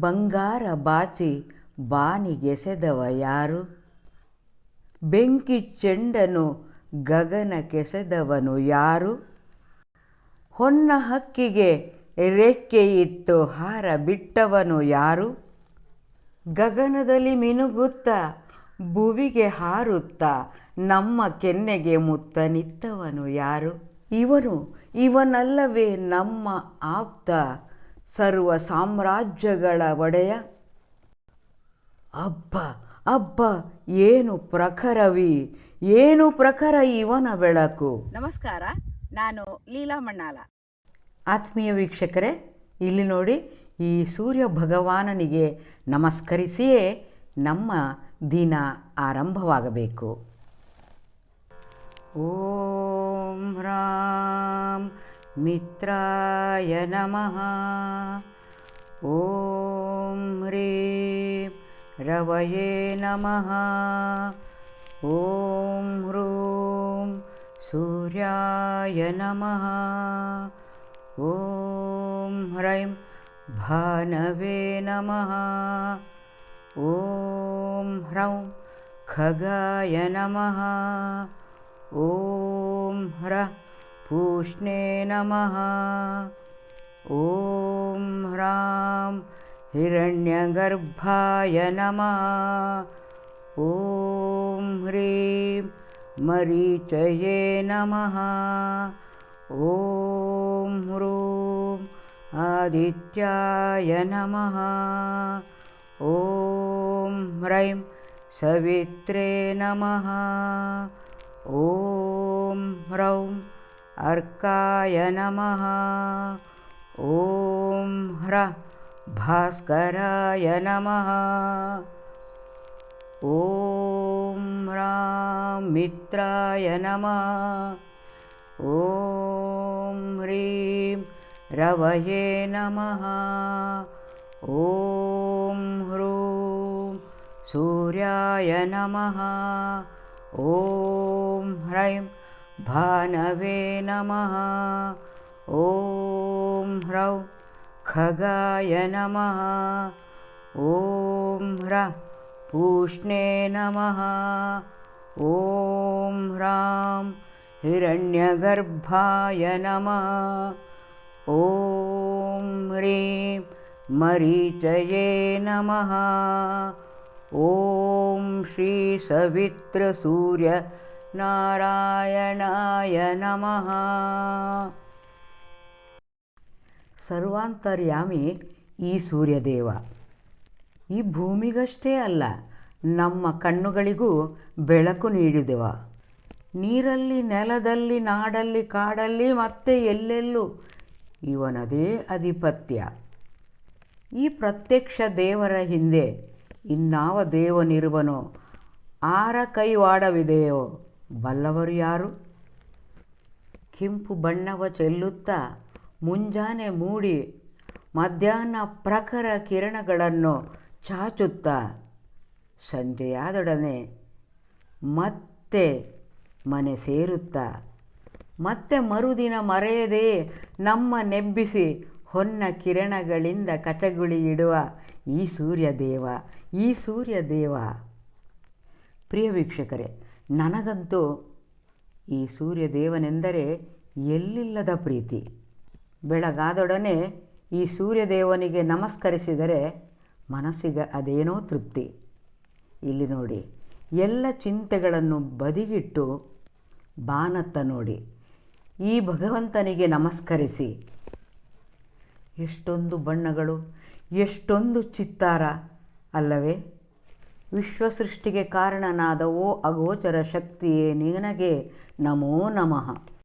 ಬಂಗಾರ ಬಾಚಿ ಬಾನಿಗೆಸೆದವ ಯಾರು? ಬೆಂಕಿ ಚೆಂಡನು ಗಗನಕ್ಕೆಸೆದವನು ಯಾರು? ಹೊನ್ನ ಹಕ್ಕಿಗೆ ರೆಕ್ಕೆ ಇತ್ತು ಹಾರ ಬಿಟ್ಟವನು ಯಾರು? ಗಗನದಲ್ಲಿ ಮಿನುಗುತ್ತಾ ಭುವಿಗೆ ಹಾರುತ್ತಾ ನಮ್ಮ ಕೆನ್ನೆಗೆ ಮುತ್ತ ನಿತ್ತವನು ಯಾರು? ಇವನು ಇವನಲ್ಲವೇ ನಮ್ಮ ಆಪ್ತ ಸರ್ವ ಸಾಮ್ರಾಜ್ಯಗಳ ಒಡೆಯ. ಅಬ್ಬ ಅಬ್ಬ ಏನು ಪ್ರಖರವಿ ಏನು ಪ್ರಖರ ಇವನ ಬೆಳಕು. ನಮಸ್ಕಾರ ನಾನು ಲೀಲಾ ಮಣ್ಣಾಲ. ಆತ್ಮೀಯ ವೀಕ್ಷಕರೇ ಇಲ್ಲಿ ನೋಡಿ ಈ ಸೂರ್ಯ ಭಗವಾನನಿಗೆ ನಮಸ್ಕರಿಸಿಯೇ ನಮ್ಮ ದಿನ ಆರಂಭವಾಗಬೇಕು. ಓಂ ಹ್ರಾಂ मित्राय नमः। ॐ ह्रीं रवये नमः। ॐ ह्रूं सूर्याय नमः। ॐ ह्रैं भानवे नमः। ॐ ह्रौं खगाय नमः। ॐ ह्रः पूष्णे नमः। ॐ ह्रां हिरण्यगर्भाय नमः। ॐ ह्रीं मरीचये नमः। ॐ ह्रूं आदित्याय नमः। ॐ ह्रैं सवित्रे नमः। ॐ ह्रौं अर्काय नमः। ॐ ह्रः भास्कराय नमः। ॐ रां मित्राय नमः। ॐ ह्रीं रवये नमः। ॐ ह्रूं सूर्याय नमः। ॐ ह्रैं भानवे नमः। ॐ ह्रौ खगाय नमः। ॐ ह्रः पूष्णे नमः। ॐ ह्रां हिरण्यगर्भाय नमः। ॐ ह्रीं मरीचये नमः। ॐ श्रीसवित्रसूर्य ನಾರಾಯಣಾಯ ನಮಃ. ಸರ್ವಾಂತರ್ಯಾಮಿ ಈ ಸೂರ್ಯದೇವ. ಈ ಭೂಮಿಗಷ್ಟೇ ಅಲ್ಲ, ನಮ್ಮ ಕಣ್ಣುಗಳಿಗೂ ಬೆಳಕು ನೀಡಿದೆವ. ನೀರಲ್ಲಿ, ನೆಲದಲ್ಲಿ, ನಾಡಲ್ಲಿ, ಕಾಡಲ್ಲಿ, ಮತ್ತೆ ಎಲ್ಲೆಲ್ಲೂ ಇವನದೇ ಅಧಿಪತ್ಯ. ಈ ಪ್ರತ್ಯಕ್ಷ ದೇವರ ಹಿಂದೆ ಇನ್ನಾವ ದೇವನಿರುವನೋ, ಆರ ಕೈವಾಡವಿದೆಯೋ ಬಲ್ಲವರು ಯಾರು? ಕೆಂಪು ಬಣ್ಣವ ಚೆಲ್ಲುತ್ತಾ ಮುಂಜಾನೆ ಮೂಡಿ ಮಧ್ಯಾಹ್ನ ಪ್ರಖರ ಕಿರಣಗಳನ್ನು ಚಾಚುತ್ತಾ ಸಂಜೆಯಾದೊಡನೆ ಮತ್ತೆ ಮನೆ ಸೇರುತ್ತಾ. ಮತ್ತೆ ಮರುದಿನ ಮರೆಯದೇ ನಮ್ಮ ನೆಬ್ಬಿಸಿ ಹೊನ್ನ ಕಿರಣಗಳಿಂದ ಕಚಗುಳಿ ಇಡುವ ಈ ಸೂರ್ಯದೇವ ಈ ಸೂರ್ಯದೇವ. ಪ್ರಿಯ ವೀಕ್ಷಕರೇ ನನಗಂತೂ ಈ ಸೂರ್ಯದೇವನೆಂದರೆ ಎಲ್ಲಿಲ್ಲದ ಪ್ರೀತಿ. ಬೆಳಗಾದೊಡನೆ ಈ ಸೂರ್ಯದೇವನಿಗೆ ನಮಸ್ಕರಿಸಿದರೆ ಮನಸ್ಸಿಗೆ ಅದೇನೋ ತೃಪ್ತಿ. ಇಲ್ಲಿ ನೋಡಿ, ಎಲ್ಲ ಚಿಂತೆಗಳನ್ನು ಬದಿಗಿಟ್ಟು ಬಾನತ್ತ ನೋಡಿ, ಈ ಭಗವಂತನಿಗೆ ನಮಸ್ಕರಿಸಿ. ಎಷ್ಟೊಂದು ಬಣ್ಣಗಳು, ಎಷ್ಟೊಂದು ಚಿತ್ತಾರ ಅಲ್ಲವೇ? ವಿಶ್ವಸೃಷ್ಟಿಗೆ ಕಾರಣನಾದ ಓ ಅಗೋಚರ ಶಕ್ತಿಯೇ ನಿನಗೆ. ನಮೋ ನಮಃ.